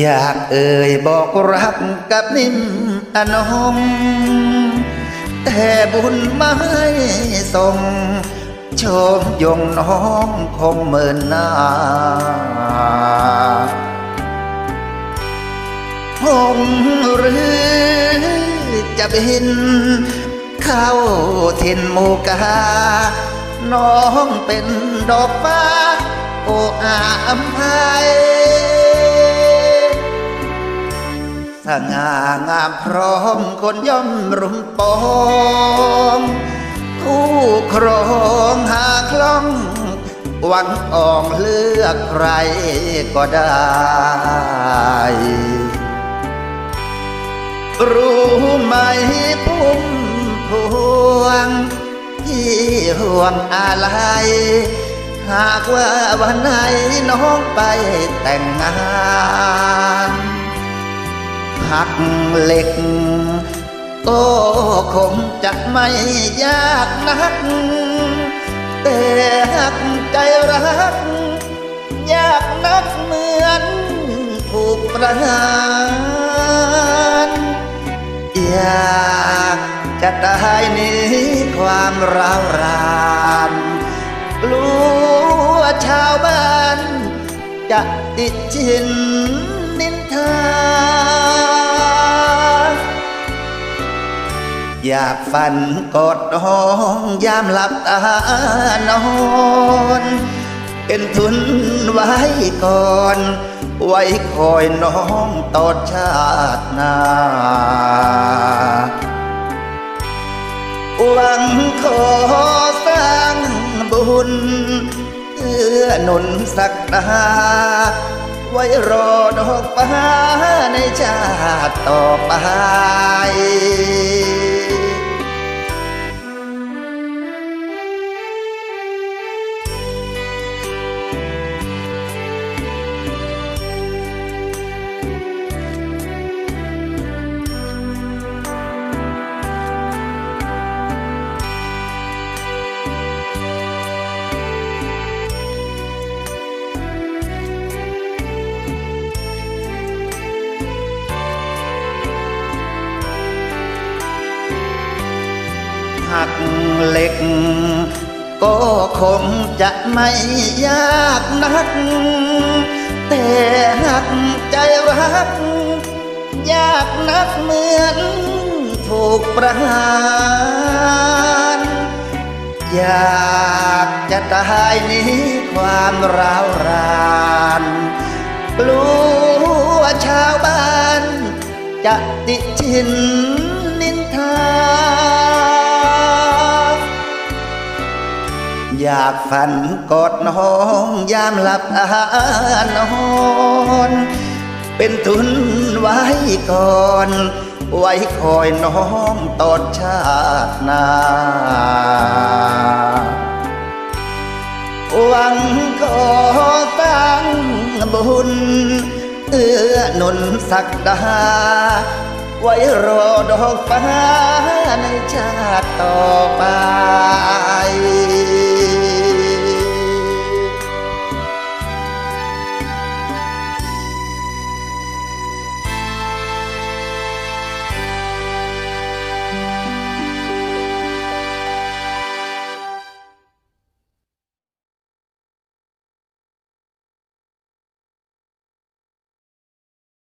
อยากเอ่ยบอกรักกับนิ่มอนงแต่บุญไม่ส่งชมยงน้องคงเมินหน้าหงหรือจะบิน เข้าถิ่นหมูกา น้องเป็นดอกฟ้า โอ้อาอำ สง่างามพร้อมคนย่อมรุมปองคู่ครองหาคล่อง หวังอองเลือกใครก็ได้ รู้ไหมพุ่มพวงที่ห่วงอะไรหากว่าวันไหนน้องไปแต่งงาน หักเหล็ก ก็คงจะไม่ยากนัก แต่หักใจรัก ยากนักเหมือนถูกประหารอยากจะได้นี้ความร้าวรานกลัวชาวบ้านจะติดชินนินทา อยากฝันกอดน้องยามหลับตานอน เป็นทุนไว้ก่อน ไว้คอยน้องตอดชาติหน้าหวังขอสร้างบุญเพื่อหนุนสักดาไว้รอดอกฟ้าในชาติต่อไป หักเหล็ก ก็คงจะไม่ยากนัก แต่หักใจรัก ยากนักเหมือนถูกประหารอยากจะตายนี้ความร้าวรานกลัวชาวบ้านจะติชินนินทา อยากฝันกอดน้องยามหลับตานอน เป็นทุนไว้ก่อน ไว้คอยน้องตอดชาตินา หวังขอตั้งบุญ เอื้อหนุนสักดา ไว้รอดอกฟ้าในชาติต่อไป